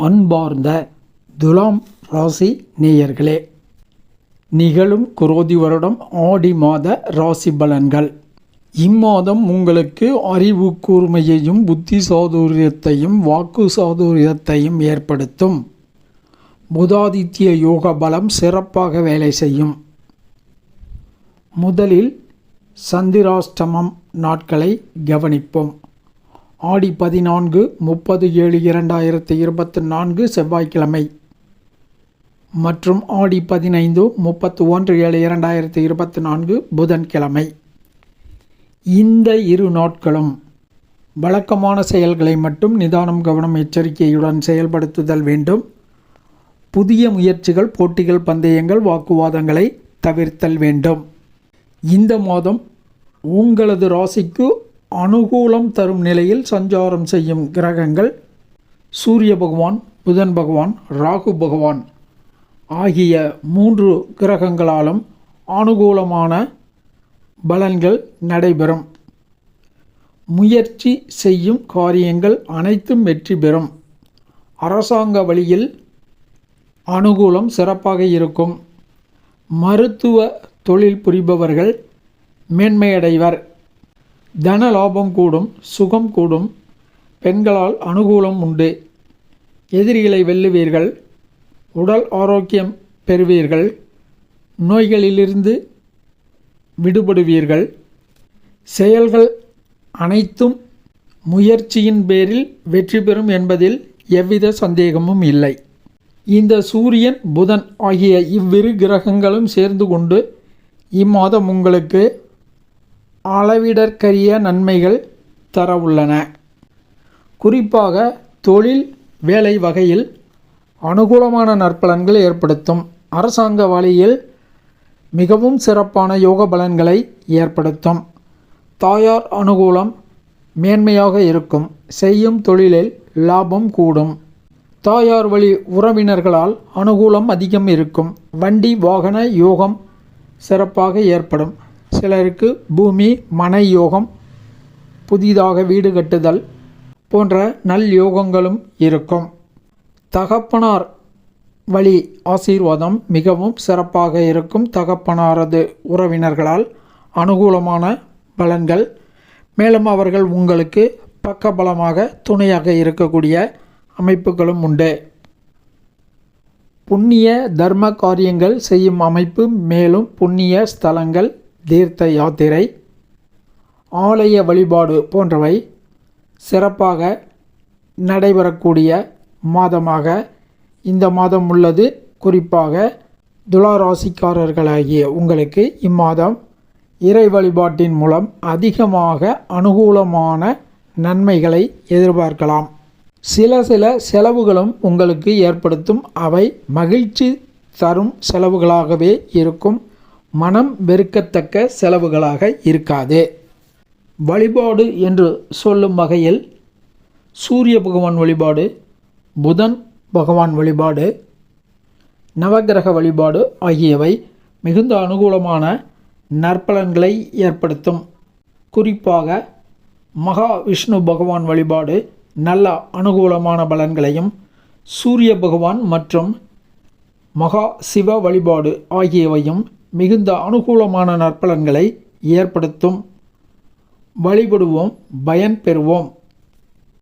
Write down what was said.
அன்பார்ந்த துலாம் ராசி நேயர்களே நிகழும் குரோதி வருடம் ஆடி மாத ராசி பலன்கள். இம்மாதம் உங்களுக்கு அறிவு கூர்மையையும் புத்தி சாதுரியத்தையும் வாக்கு சாதுரியத்தையும் ஏற்படுத்தும். புதாதித்ய யோக பலம் சிறப்பாக வேலை செய்யும். முதலில் சந்திராஷ்டமம் நாட்களை கவனிப்போம். ஆடி பதினான்கு முப்பது ஏழு இரண்டாயிரத்தி இருபத்தி நான்கு செவ்வாய்க்கிழமை. மற்றும் ஆடி பதினைந்து முப்பத்து ஒன்று ஏழு இரண்டாயிரத்தி இருபத்தி நான்கு புதன்கிழமை. இந்த இரு நாட்களும் வழக்கமான செயல்களை மட்டும் நிதானம் கவனம் எச்சரிக்கையுடன் செயல்படுத்துதல் வேண்டும். புதிய முயற்சிகள் போட்டிகள் பந்தயங்கள் வாக்குவாதங்களை தவிர்த்தல் வேண்டும். இந்த மாதம் உங்களது ராசிக்கு அனுகூலம் தரும் நிலையில் சஞ்சாரம் செய்யும் கிரகங்கள் சூரிய பகவான் புதன் பகவான் ராகு பகவான் ஆகிய மூன்று கிரகங்களாலும் அனுகூலமான பலன்கள் நடைபெறும். முயற்சி செய்யும் காரியங்கள் அனைத்தும் வெற்றி பெறும். அரசாங்க வழியில் அனுகூலம் சிறப்பாக இருக்கும். மருத்துவ தொழில் புரிபவர்கள் மேன்மையடைவர். தன லாபம் கூடும் சுகம் கூடும் பெண்களால் அனுகூலம் உண்டு. எதிரிகளை வெல்லுவீர்கள் உடல் ஆரோக்கியம் பெறுவீர்கள் நோய்களிலிருந்து விடுபடுவீர்கள். செயல்கள் அனைத்தும் முயற்சியின் பேரில் வெற்றி பெறும் என்பதில் எவ்வித சந்தேகமும் இல்லை. இந்த சூரியன் புதன் ஆகிய இவ்விரு கிரகங்களும் சேர்ந்து கொண்டு இம்மாதம் உங்களுக்கு அளவிடற்கரிய நன்மைகள் தர உள்ளன குறிப்பாக தொழில் வேலை வகையில் அனுகூலமான நற்பலன்கள் ஏற்படுத்தும். அரசாங்க வழியில் மிகவும் சிறப்பான யோக பலன்களை ஏற்படுத்தும். தாயார் அனுகூலம் மேன்மையாக இருக்கும். செய்யும் தொழிலில் லாபம் கூடும். தாயார் வழி உறவினர்களால் அனுகூலம் அதிகம் இருக்கும். வண்டி வாகன யோகம் சிறப்பாக ஏற்படும். சிலருக்கு பூமி மன யோகம் புதிதாக வீடு கட்டுதல் போன்ற நல் யோகங்களும் இருக்கும். தகப்பனார் வழி ஆசீர்வாதம் மிகவும் சிறப்பாக இருக்கும் தகப்பனாரது உறவினர்களால் அனுகூலமான பலன்கள். மேலும் அவர்கள் உங்களுக்கு பக்கபலமாக துணையாக இருக்கக்கூடிய அமைப்புகளும் உண்டு. புண்ணிய தர்ம காரியங்கள் செய்யும் அமைப்பு மேலும் புண்ணிய ஸ்தலங்கள் தீர்த்த யாத்திரை ஆலய வழிபாடு போன்றவை சிறப்பாக நடைபெறக்கூடிய மாதமாக இந்த மாதம் உள்ளது. குறிப்பாக துளாராசிக்காரர்களாகிய உங்களுக்கு இம்மாதம் இறை வழிபாட்டின் மூலம் அதிகமாக அனுகூலமான நன்மைகளை எதிர்பார்க்கலாம். சில சில செலவுகளும் உங்களுக்கு ஏற்படுத்தும். அவை மகிழ்ச்சி தரும் செலவுகளாகவே இருக்கும். மனம் வெறுக்கத்தக்க செலவுகளாக இருக்காது. வழிபாடு என்று சொல்லும் வகையில் சூரிய பகவான் வழிபாடு புதன் பகவான் வழிபாடு நவகிரக வழிபாடு ஆகியவை மிகுந்த அனுகூலமான நற்பலன்களை ஏற்படுத்தும். குறிப்பாக மகா விஷ்ணு பகவான் வழிபாடு நல்ல அனுகூலமான பலன்களையும் சூரிய பகவான் மற்றும் மகா சிவ வழிபாடு ஆகியவையும் மிகுந்த அனுகூலமான நற்பலன்களை ஏற்படுத்தும். வழிபடுவோம் பயன் பெறுவோம்.